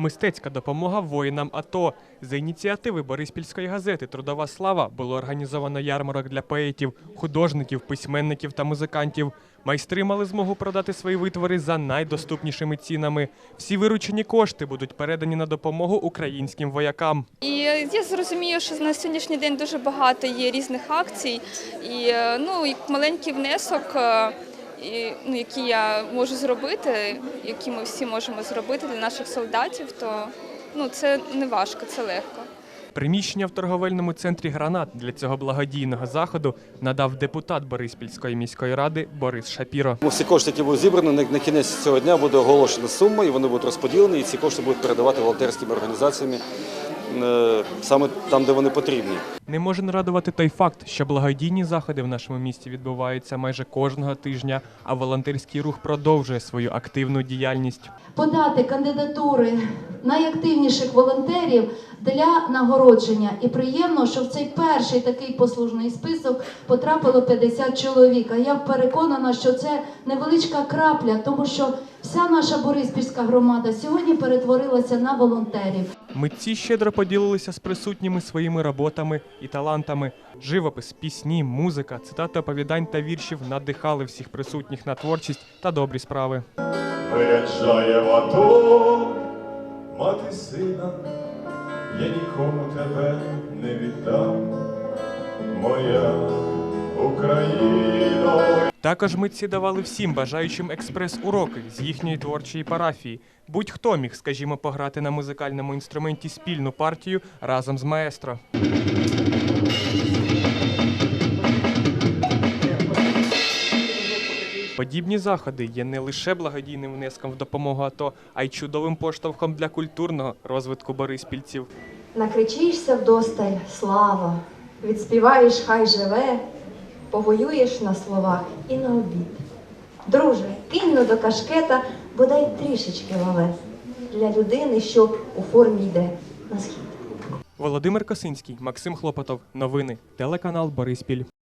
Мистецька допомога воїнам АТО. За ініціативи Бориспільської газети Трудова слава було організовано ярмарок для поетів, художників, письменників та музикантів. Майстри мали змогу продати свої витвори за найдоступнішими цінами. Всі виручені кошти будуть передані на допомогу українським воякам. І я зрозумію, що на сьогоднішній день дуже багато є різних акцій, і е, ну як маленький внесок, ну, який я можу зробити, які ми всі можемо зробити для наших солдатів, то ну це не важко, це легко. Приміщення в торговельному центрі Гранат для цього благодійного заходу надав депутат Бориспільської міської ради Борис Шапіро. Всі кошти, які будуть зібрані, на- кінець цього дня буде оголошена сума, і вони будуть розподілені, і ці кошти будуть передавати волонтерськими організаціями саме там, де вони потрібні. Не може не радувати той факт, що благодійні заходи в нашому місті відбуваються майже кожного тижня, а волонтерський рух продовжує свою активну діяльність. подати кандидатури найактивніших волонтерів для нагородження. І приємно, що в цей перший такий послужний список потрапило 50 чоловік. А я переконана, що це невеличка крапля, тому що вся наша Бориспільська громада сьогодні перетворилася на волонтерів. Митці щедро поділилися з присутніми своїми роботами і талантами. Живопис, пісні, музика, цитати оповідань та віршів надихали всіх присутніх на творчість та добрі справи. Виряджає в АТО мати сина, я нікому тебе не віддам, моя. Також митці давали всім бажаючим експрес-уроки з їхньої творчої парафії. Будь-хто міг, скажімо, пограти на музикальному інструменті спільну партію разом з маестро. Подібні заходи є не лише благодійним внеском в допомогу АТО, а й чудовим поштовхом для культурного розвитку бориспільців. Накричишся вдосталь, слава, відспіваєш, хай живе, повоюєш на словах і на обід. Друже, кинь до кашкета бодай трішечки лавець для людини, що у формі йде на схід. Володимир Косинський, Максим Хлопотов. Новини. Телеканал Бориспіль.